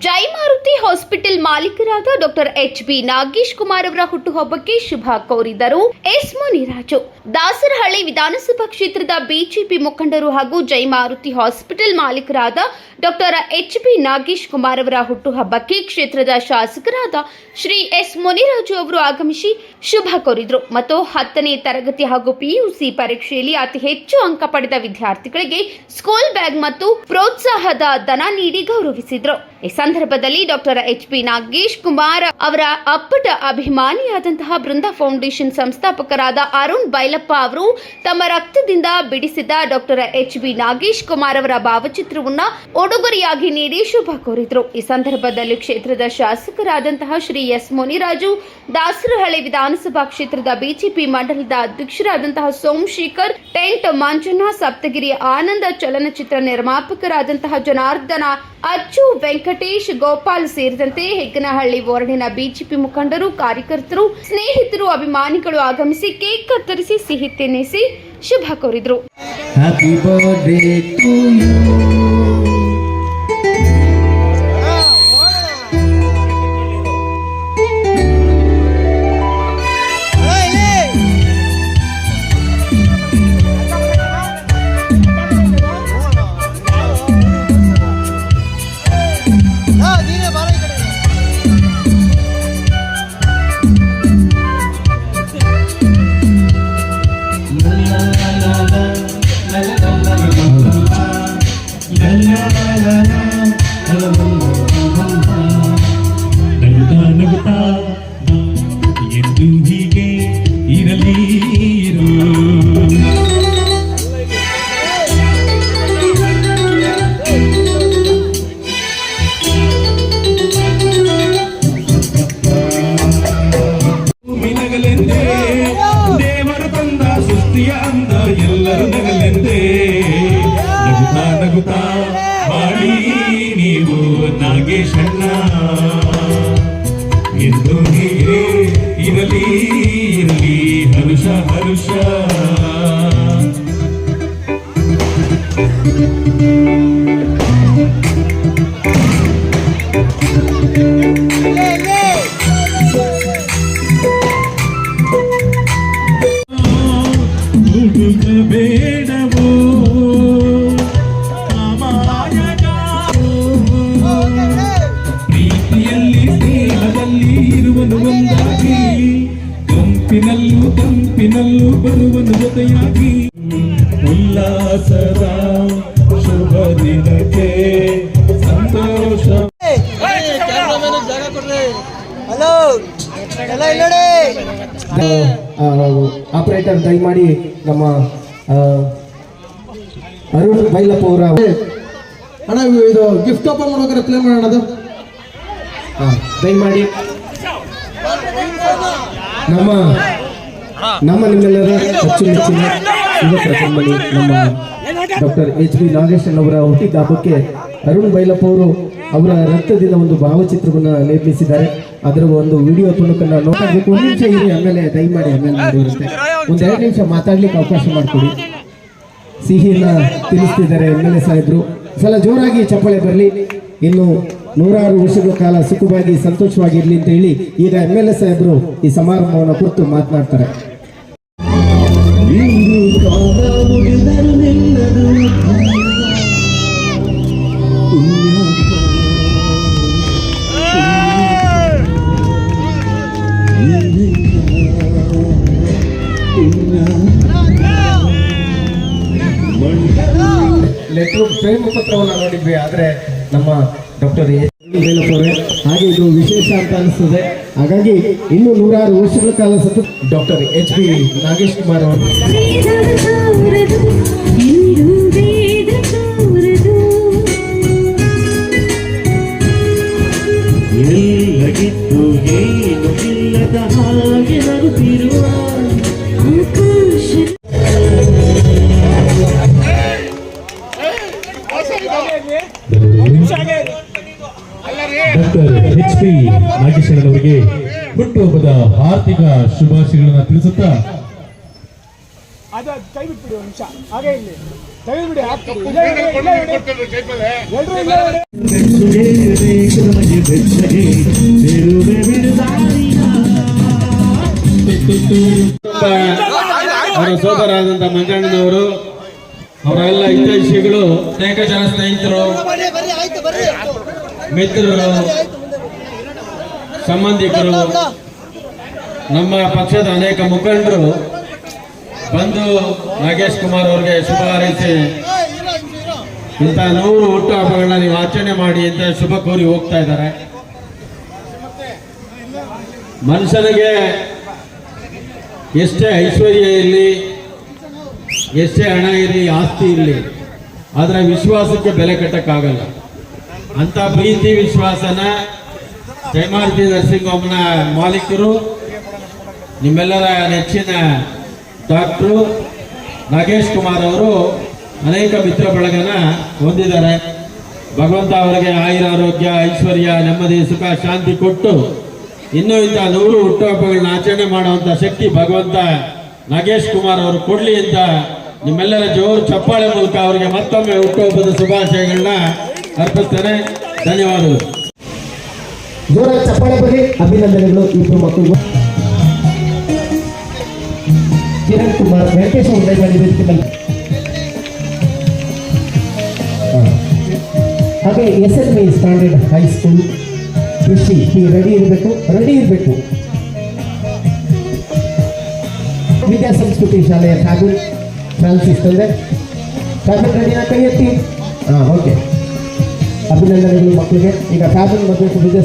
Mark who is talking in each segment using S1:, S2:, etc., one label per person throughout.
S1: ಜೈ Maruti hospital ಮಾಲೀಕರಾದ doctor H B Nagesh Kumar ಅವರ ಹುಟ್ಟುಹಬ್ಬಕ್ಕೆ ಶುಭ ಕೋರಿದರು. ಎಸ್ ಮುನಿರಾಜು. ದಾಸರಹಳ್ಳಿ ವಿಧಾನಸಭಾ ಕ್ಷೇತ್ರದ ಬಿಜೆಪಿ ಮುಖಂಡರು ಹಾಗೂ Jai Maruti hospital ಮಾಲೀಕರಾದ doctor H B Nagesh Kumar ಅವರ ಹುಟ್ಟುಹಬ್ಬಕ್ಕೆ ಕ್ಷೇತ್ರದ ಶಾಸಕರಾದ ಶ್ರೀ ಎಸ್ ಮುನಿರಾಜು ಅವರು ಆಗಮಿಸಿ ಶುಭ ಕೋರಿದರು. ಮತ್ತು ಹತ್ತನೇ ತರಗತಿ ಹಾಗೂ ಪಿಯುಸಿ ಪರೀಕ್ಷೆಯಲ್ಲಿ ಅತಿ ಹೆಚ್ಚು ಅಂಕ ಪಡೆದ ವಿದ್ಯಾರ್ಥಿಗಳಿಗೆ ಸ್ಕೂಲ್ ಬ್ಯಾಗ್ ಮತ್ತು ಪ್ರೋತ್ಸಾಹದ ಧನ ನೀಡಿ ಗೌರವಿಸಿದರು. ಸಂದರ್ಭದಲ್ಲಿ doctor H P Nagesh Kumar ಅವರ ಅಪ್ಪಟ ಅಭಿಮಾನಿಯಾದಂತಹ ಬೃಂದ ಫೌಂಡೇಶನ್ ಸಂಸ್ಥಾಪಕರಾದ ಅರುಣ್ ಬೈಲಪ್ಪ ಅವರು ತಮ್ಮ ರಕ್ತದಿಂದ ಬಿಡಿಸಿದ doctor H B Nagesh Kumar ಅವರ ಭಾವಚಿತ್ರವನ್ನ ಉಡುಗೊರೆಯಾಗಿ ನೀಡಿ ಶುಭ ಕೋರಿದರು. ಈ ಸಂದರ್ಭದಲ್ಲಿ ಕ್ಷೇತ್ರದ ಶಾಸಕರಾದಂತಹ ಶ್ರೀ ಎಸ್. ಮುನಿರಾಜು, ದಾಸರಹಳ್ಳಿ ವಿಧಾನಸಭಾ ಕ್ಷೇತ್ರದ ಬಿಜೆಪಿ ಮಂಡಲದ ಅಧ್ಯಕ್ಷರಾದಂತಹ ಸೋಮಶೇಖರ್, ಟೆಂಟ್ ಮಂಜುನಾ ಸಪ್ತಗಿರಿ ಆನಂದ ಚಲನಚಿತ್ರ ನಿರ್ಮಾಪಕರಾದಂತಹ ಜನಾರ್ದನ, ಅಚ್ಚು ವೆಂಕಟೇಶ್ ಗೋಪಾಲ್ ಸೇರಿದಂತೆ ಹೆಗ್ಗನಹಳ್ಳಿ ವಾರ್ಡಿನ ಬಿಜೆಪಿ ಮುಖಂಡರು, ಕಾರ್ಯಕರ್ತರು, ಸ್ನೇಹಿತರು, ಅಭಿಮಾನಿಗಳು ಆಗಮಿಸಿ ಕೇಕ್ ಕತ್ತರಿಸಿ ಸಿಹಿ ತಿನ್ನಿಸಿ ಶುಭ ಕೋರಿದರು.
S2: la la la
S3: ನಗುತ್ತಾ ಮಾಡಿ ನೀವು ನಾಗೇಶಣ್ಣ. ಎಂದು ಹೀಗೆ ಇರಲಿ ಇರಲಿ ಹರುಷ ಹರುಷ. ಬೇಡವೋ ಉಲ್ಲಾಸದ ಶುಭ ದಿನಕ್ಕೆ ಸಂತೋಷ
S2: ಕ್ಯಾಮ್ರಾಮನ್ ಜಾಗ ಕೊಡ್ರಿ ಹಲೋ ಎಲ್ಲ ಇಲ್ಲಿ ನೋಡಿ
S4: ಆಪರೇಟರ್ ದಯಮಾಡಿ ನಮ್ಮ ಆ, ಅರುಣ್ ಬೈಲಪ್ಪ ಅವರ
S5: ಅಣ್ಣ ಇದು ಗಿಫ್ಟ್ ಓಪನ್ ಮಾಡ್ಬೇಕಾದ್ರೆ ಪ್ಲೇ ಮಾಡೋಣ ಅದು
S4: ಆ, ದಯಮಾಡಿ ನಮ್ಮ ನಮ್ಮ ನಿಮ್ಮೆಲ್ಲರ ಅಚ್ಚುಮೆಚ್ಚಿನ ಯುವಕರ ಕಣ್ಮಣಿ ನಮ್ಮ ಡಾಕ್ಟರ್ ಎಚ್ ಬಿ ನಾಗೇಶನ್ ಅವರ ಹುಟ್ಟಿದ ಹಬ್ಬಕ್ಕೆ ಅರುಣ್ ಬೈಲಪ್ಪ ಅವರು ಅವರ ರಕ್ತದಿಂದ ಒಂದು ಭಾವಚಿತ್ರವನ್ನು ನಿರ್ಮಿಸಿದ್ದಾರೆ. ಅದರ ಒಂದು ವಿಡಿಯೋ ತುಣುಕನ್ನ ನೋಡಬೇಕು ಒಂದು ನಿಮಿಷ ಇರಿ, ಆಮೇಲೆ ದಯಮಾಡಿ ಆಮೇಲೆ ಒಂದು ಎರಡು ನಿಮಿಷ ಮಾತಾಡ್ಲಿಕ್ಕೆ ಅವಕಾಶ ಮಾಡಿಕೊಡಿ. ಸಿಹಿಯನ್ನ ತಿಳಿಸ್ತಿದ್ದಾರೆ ಎಂ ಎಲ್ ಎ ಸಾಹೇಬರು. ಸಲ ಜೋರಾಗಿ ಚಪ್ಪಾಳೆ ಬರಲಿ. ಇನ್ನು ನೂರಾರು ವರ್ಷಗಳ ಕಾಲ ಸುಖವಾಗಿ, ಸಂತೋಷವಾಗಿರಲಿ ಅಂತ ಹೇಳಿ ಈಗ ಎಂ ಎಲ್ ಎ ಸಾಹೇಬರು ಈ ಸಮಾರಂಭವನ್ನು ಕುರಿತು ಮಾತನಾಡ್ತಾರೆ. ಲೆಟ್ರು ಪ್ರೇಮ ಪತ್ರವನ್ನು ನೋಡಿದ್ವಿ ಆದರೆ ನಮ್ಮ ಡಾಕ್ಟರ್ ಅವರೇ ಹಾಗೆ ಇದು ವಿಶೇಷ ಅಂತ ಅನಿಸ್ತದೆ. ಹಾಗಾಗಿ ಇನ್ನು ನೂರಾರು ವರ್ಷಗಳ ಕಾಲ ಸತತ doctor H B Nagesh Kumar ಅವರು.
S6: ಅವರಿಗೆ ಹುಟ್ಟುಹಬ್ಬದ ಆರ್ಥಿಕ ಶುಭಾಶಯಗಳನ್ನು ತಿಳಿಸುತ್ತಾ
S2: ಅದು ಕೈ ಬಿಟ್ಬಿಡಿ ಒಂದು ನಿಮಿಷ. ಹಾಗೆ ಇಲ್ಲಿ
S3: ಬೆಚ್ಚಗೆ ಬೇಕು ನಮಗೆ ಬೆಚ್ಚಗೆ ತಿರುವೆ ಬಿಡುದಾರಿಯ
S4: ಅವರ ಸೋದರಾದಂತ ಮಂಜಣ್ಣನವರು ಅವರೆಲ್ಲ ಹಿತೈಷಿಗಳು ಅನೇಕ ಜನ ಸ್ನೇಹಿತರು ಮಿತ್ರರು ಸಂಬಂಧಿಕರು ನಮ್ಮ ಪಕ್ಷದ ಅನೇಕ ಮುಖಂಡರು ಬಂದು ನಾಗೇಶ್ ಕುಮಾರ್ ಅವರಿಗೆ ಶುಭ ಹಾರೈಸಿ ಇಂಥ ನೂರು ಹುಟ್ಟು ಹಬ್ಬಗಳನ್ನ ನೀವು ಆಚರಣೆ ಮಾಡಿ ಅಂತ ಶುಭ ಕೋರಿ ಹೋಗ್ತಾ ಇದ್ದಾರೆ. ಮನುಷ್ಯನಿಗೆ ಎಷ್ಟೇ ಐಶ್ವರ್ಯ ಇರಲಿ ಎಷ್ಟೇ ಹಣ ಇರಲಿ ಆಸ್ತಿ ಇರಲಿ ಆದರೆ ವಿಶ್ವಾಸಕ್ಕೆ ಬೆಲೆ ಕಟ್ಟಕ್ಕಾಗಲ್ಲ. ಅಂತ ಪ್ರೀತಿ ವಿಶ್ವಾಸನ ಜಯಮಾರುತಿ ನರ್ಸಿಂಗ್ ಹೋಮ್ನ ಮಾಲೀಕರು, ನಿಮ್ಮೆಲ್ಲರ ನೆಚ್ಚಿನ ಡಾಕ್ಟ್ರು ನಾಗೇಶ್ ಕುಮಾರ್ ಅವರು ಅನೇಕ ಮಿತ್ರ ಬಳಗನ ಹೊಂದಿದ್ದಾರೆ. ಭಗವಂತ ಅವರಿಗೆ ಆಯುರ, ಆರೋಗ್ಯ, ಐಶ್ವರ್ಯ, ನೆಮ್ಮದಿ, ಸುಖ, ಶಾಂತಿ ಕೊಟ್ಟು ಇನ್ನೂ ಇಂಥ ನೂರು ಹುಟ್ಟುಹಬ್ಬಗಳನ್ನ ಆಚರಣೆ ಮಾಡುವಂಥ ಶಕ್ತಿ ಭಗವಂತ ನಾಗೇಶ್ ಕುಮಾರ್ ಅವರು ಕೊಡಲಿ ಅಂತ ನಿಮ್ಮೆಲ್ಲರ ಜೋರು ಚಪ್ಪಾಳೆ ಮೂಲಕ ಅವರಿಗೆ ಮತ್ತೊಮ್ಮೆ ಹುಟ್ಟುಹಬ್ಬದ ಶುಭಾಶಯಗಳನ್ನ ಅರ್ಪಿಸ್ತೇನೆ. ಧನ್ಯವಾದಗಳು. ಜೋರಾಗಿ ಚಪ್ಪಾಳೆ ಬರಲಿ ಅಭಿನಂದನೆಗಳು ಇಬ್ಬರು ಮಕ್ಕಳಿಗೂ ಕಿರಣ್ ಕುಮಾರ್, ವೆಂಕಟೇಶ್ ಉಂಡೆ ಮಾಡಿ ವೇದಿಕೆ ಮೇಲೆ. ಹಾಗೆ S L B standard high school Krishi ಈ ರೆಡಿ ಇರಬೇಕು ರೆಡಿ ಇರಬೇಕು. ವಿದ್ಯಾ ಸಂಸ್ಕೃತಿ ಶಾಲೆಯ ಫ್ಯಾಬ್ರಿಕ್ ಫ್ರಾನ್ಸಿಸ್ ತಂದೆ ಫ್ಯಾಬ್ರಿಕ್ ರೆಡಿನ ಕೈ ಎತ್ತಿ ಹಾಂ, ಓಕೆ. ಅಭಿನಂದನೆಗಳು ಮಕ್ಕಳಿಗೆ. ಈಗ ಫ್ಯಾಬ್ರಿಕ್ ಮತ್ತು Vidya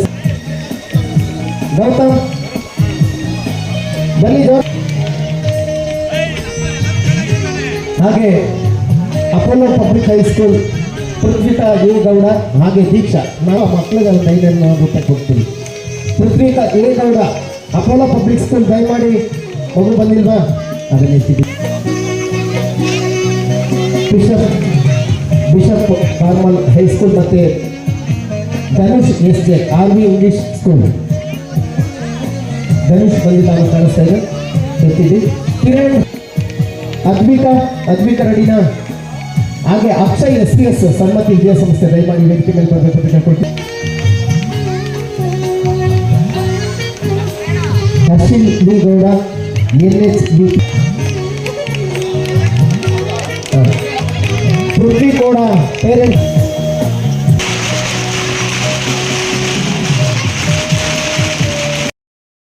S4: ಗೌತಮ್ ಬನ್ನಿ ಗೌ- ಹಾಗೆ Apollo public high school Prithvika Gowda ಹಾಗೆ ದೀಕ್ಷಾ ನಾವು ಮಕ್ಕಳಿಗೆ ಒಂದು ಐದನ್ನು ರೂಪಾಯಿ ಕೊಡ್ತೀವಿ Prithvika Gowda Apollo public school ದಯಮಾಡಿ ಮಗು ಬಂದಿಲ್ವಾ ಅದನ್ನ ಎತ್ತಿದ್ದೀವಿ ಬಿಷಪ್ ಬಿಷಪ್ ಫಾರ್ಮಲ್ ಹೈಸ್ಕೂಲ್ ಮತ್ತು Dhanush S J R V English school ಬಂದಿಲ್ಲ ಅಂತ ಕಾಣಿಸ್ತಾ ಇದೆ. ಎತ್ತಿದ್ವಿ ಕಿರಣ್, ಅದ್ವಿಕಾ ಅದ್ವಿಕಾ ರೆಡಿನಾ ಹಾಗೆ ಅಕ್ಷಯ್ ಎಸ್ ಪಿ ಎಸ್ ಸಮ್ಮತಿ ವಿದ್ಯಾಸಂಸ್ಥೆ ದಯಮಾಡಿ ವೇದಿಕೆ ಮೇಲೆ ಬರಬೇಕು ಕೇಳ್ಕೊಳ್ತೀನಿ Harshil B Gowda N H B Prithvi Gowda parents